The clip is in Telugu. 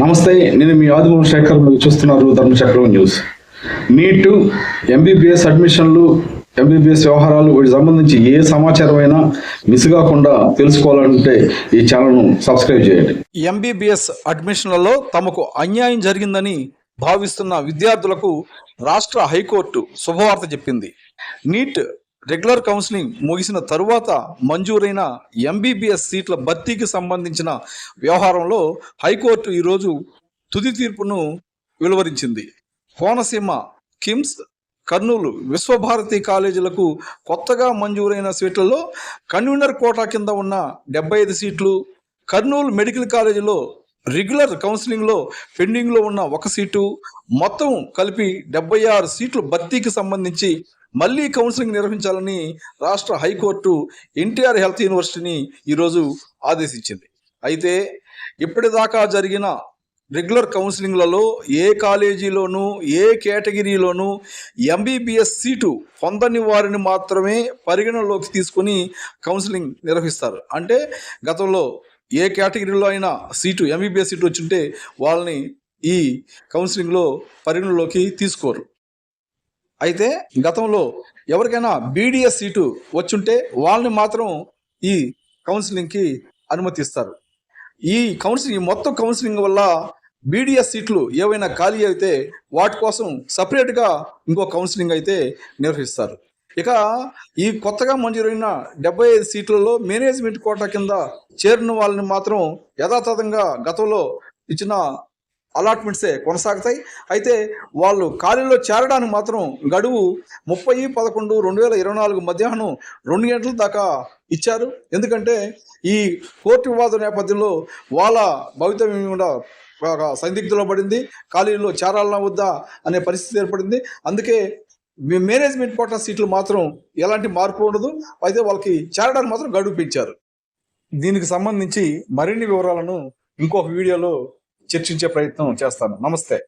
నమస్తే నేను మీ ఆదిమూల శేఖర్ మీరు చూస్తున్నారు ధర్మచక్రం న్యూస్. నీట్ ఎంబీబీఎస్ అడ్మిషన్లు ఎంబీబీఎస్ వ్యవహారాలు వీటికి సంబంధించి ఏ సమాచారం అయినా మిస్ కాకుండా తెలుసుకోవాలంటే ఈ ఛానల్ను సబ్స్క్రైబ్ చేయండి. ఎంబీబీఎస్ అడ్మిషన్లలో తమకు అన్యాయం జరిగిందని భావిస్తున్న విద్యార్థులకు రాష్ట్ర హైకోర్టు శుభవార్త చెప్పింది. నీట్ రెగ్యులర్ కౌన్సిలింగ్ ముగిసిన తరువాత మంజూరైన ఎంబీబీఎస్ సీట్ల భర్తీకి సంబంధించిన వ్యవహారంలో హైకోర్టు ఈరోజు తుది తీర్పును వెలువరించింది. కోనసీమ కిమ్స్ కర్నూలు విశ్వభారతి కాలేజీలకు కొత్తగా మంజూరైన సీట్లలో కన్వీనర్ కోటా కింద ఉన్న డెబ్బై ఐదు సీట్లు కర్నూలు మెడికల్ కాలేజీలో రెగ్యులర్ కౌన్సిలింగ్లో పెండింగ్లో ఉన్న ఒక సీటు మొత్తం కలిపి డెబ్బై ఆరు సీట్లు భర్తీకి సంబంధించి మళ్ళీ కౌన్సిలింగ్ నిర్వహించాలని రాష్ట్ర హైకోర్టు ఎన్టీఆర్ హెల్త్ యూనివర్సిటీని ఈరోజు ఆదేశించింది. అయితే ఇప్పటిదాకా జరిగిన రెగ్యులర్ కౌన్సిలింగ్లలో ఏ కాలేజీలోనూ ఏ కేటగిరీలోనూ ఎంబీబీఎస్ సీటు పొందని వారిని మాత్రమే పరిగణలోకి తీసుకొని కౌన్సిలింగ్ నిర్వహిస్తారు. అంటే గతంలో ఏ కేటగిరీలో అయినా సీటు ఎంబీబీఎస్ సీటు వచ్చింటే వాళ్ళని ఈ కౌన్సిలింగ్లో పరిగణలోకి తీసుకోరు. అయితే గతంలో ఎవరికైనా బీడీఎస్ సీటు వచ్చుంటే వాళ్ళని మాత్రం ఈ కౌన్సిలింగ్కి అనుమతిస్తారు. ఈ కౌన్సిలింగ్ మొత్తం కౌన్సిలింగ్ వల్ల బీడీఎస్ సీట్లు ఏవైనా ఖాళీ అయితే వాటి కోసం సపరేట్గా ఇంకో కౌన్సిలింగ్ అయితే నిర్వహిస్తారు. ఇక ఈ కొత్తగా మంజూరైన డెబ్బై ఐదు సీట్లలో మేనేజ్మెంట్ కోటా కింద చేరిన వాళ్ళని మాత్రం యథాతథంగా గతంలో ఇచ్చిన అలాట్మెంట్సే కొనసాగుతాయి. అయితే వాళ్ళు ఖాళీలో చేరడానికి మాత్రం గడువు ముప్పై పదకొండు రెండు వేల ఇరవై నాలుగు మధ్యాహ్నం రెండు గంటల దాకా ఇచ్చారు. ఎందుకంటే ఈ కోర్టు వివాదం నేపథ్యంలో వాళ్ళ భవితవ్యం కూడా ఒక సందిగ్ధంలో పడింది. ఖాళీలో చేరాలన్నా వద్దా అనే పరిస్థితి ఏర్పడింది. అందుకే మేనేజ్మెంట్ కోటా సీట్లు మాత్రం ఎలాంటి మార్పు ఉండదు. అయితే వాళ్ళకి చేరడానికి మాత్రం గడువు పెంచారు. దీనికి సంబంధించి మరిన్ని వివరాలను ఇంకొక వీడియోలో చర్చించే ప్రయత్నం చేస్తాను. నమస్తే.